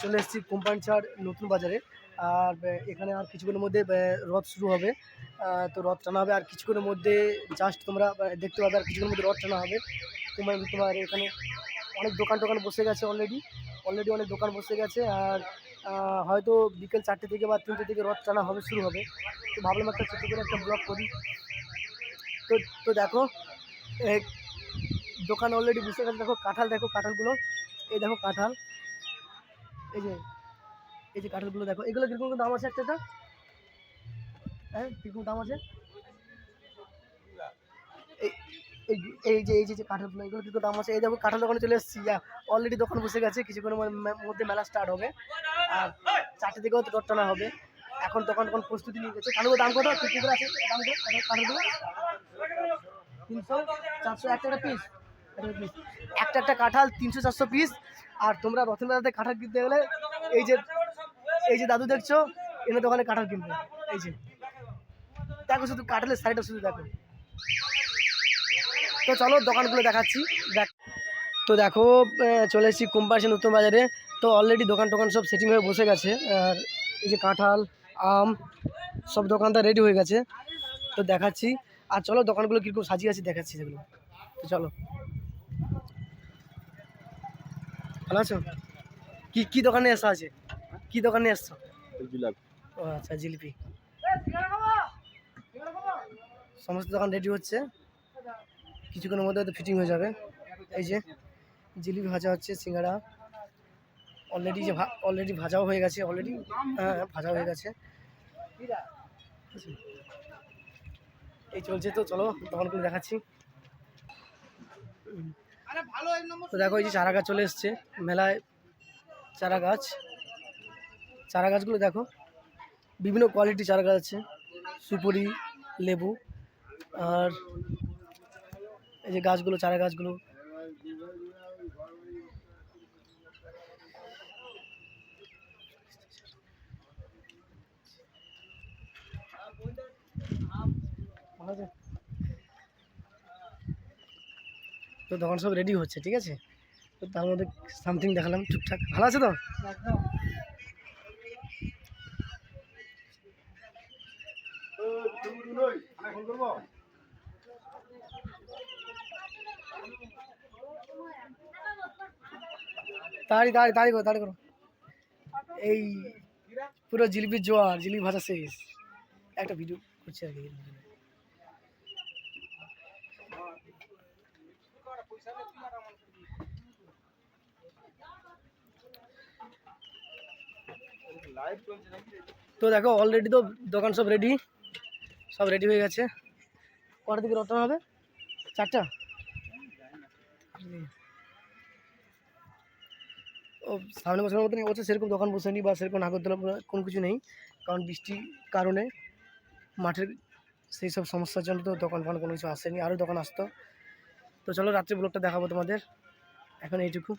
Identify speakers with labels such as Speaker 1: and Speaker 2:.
Speaker 1: চলে এসেছি কোম্পানি ছাড় নতুন বাজারে। আর এখানে আর কিছুক্ষণের মধ্যে রথ শুরু হবে। তো রথ টানা হবে। আর কিছুক্ষণের মধ্যে জাস্ট তোমরা দেখতে পাবে আর কিছুক্ষণের মধ্যে রথ টানা হবে। তোমার তোমার এখানে অনেক দোকান টোকান বসে গেছে অলরেডি অলরেডি অনেক দোকান বসে গেছে। আর হয়তো বিকেল চারটে থেকে বা তিনটে থেকে রথ টানা হবে, শুরু হবে। তো ভাবলাম একটা ছোটো করে একটা ব্লগ করি। তো তো দেখো দোকান অলরেডি বসে গেছে। দেখো, কাঁঠাল, দেখো, কাঁঠালগুলো। এই দেখো, কাঁঠাল। এই যে এই যে কাঁঠালগুলো দেখো, এগুলো কীরকম দাম আছে একটা? হ্যাঁ কীরকম দাম আছে? এই যে- এই যে কাঁঠালগুলো, এগুলো কীরকম দাম আছে? এই দেখো, কাঁঠাল দোকানে চলে এসেছি। অলরেডি দোকান বসে গেছে, কিছুক্ষণের মধ্যে মেলা স্টার্ট হবে। আর চারটে দিকেও তো টানা হবে। এখন দোকান তখন প্রস্তুতি নিয়ে গেছে। কাঁঠালগুলো দাম কত? কি আছে? দাম কত? তিনশো, চারশো একটা একটা পিস একটা একটা কাঁঠাল, তিনশো চারশো পিস আর তোমরা রতন দাদাতে কাঁঠাল কিনতে গেলে এই যে এই যে দাদু দেখছ, এনে দোকানে কাঁঠাল কিনবে। এই যে। দেখো শুধু কাঁঠালের সাইডটা শুধু দেখো। তো চলো দোকানগুলো দেখাচ্ছি। দেখ তো দেখো চলে এসেছি কোম্পানি নতুন বাজারে। তো অলরেডি দোকান টোকান সব সেটিং হয়ে বসে গেছে। আর এই যে কাঁঠাল, আম, সব দোকানটা রেডি হয়ে গেছে। তো দেখাচ্ছি। আর চলো দোকানগুলো কীরকম সাজিয়ে আছে দেখাচ্ছি সেগুলো। তো চলো। ভালো আছো? কি কি দোকানে এসা আছে কি দোকানে এসছো? ও আচ্ছা জিলিপি। সমস্ত দোকান রেডি হচ্ছে। কিছুক্ষণের মধ্যে হয়তো ফিটিং হয়ে যাবে। এই যে জিলিপি ভাজা হচ্ছে সিঙ্গাড়া অলরেডি যে অলরেডি ভাজাও হয়ে গেছে অলরেডি হ্যাঁ ভাজা হয়ে গেছে। এই চলছে তো চলো দোকানগুলো দেখাচ্ছি। তো দেখো এই যে চারা গাছ চলে এসছে, মেলায় চারা গাছ চারা গাছগুলো দেখো, বিভিন্ন কোয়ালিটি চারা গাছ আছে, সুপুরি, লেবু, আর এই যে গাছগুলো চারা গাছগুলো ভালো আছে? তো তখন সব রেডি হচ্ছে, ঠিক আছে? তো তার মধ্যে সামথিং দেখালাম ঠিকঠাক ভালো আছে তো? তাড়ি তাড়ি তাড়ি করো তাড়ি করো। এই পুরো জিলিপির জোয়ার, জিলিপি ভাজা শেষ। একটা ভিডিও করছি আর কি। তো দেখো অলরেডি তো দোকান সব রেডি সব রেডি হয়ে গেছে। কটার দিকে রওনা হবে? চারটা? ও সামনে বছরের মতো মতন এবছর সেরকম দোকান বসেনি বা সেরকম নাগরদোলা কোনো কিছু নেই। কারণ বৃষ্টির কারণে মাঠের সেই সব সমস্যার জন্য তো দোকান ফোকান কোনো কিছু আসেনি। আরও দোকান আসতো। তো চলো রাত্রি ব্লগটা দেখাবো তোমাদের। এখন এইটুকু।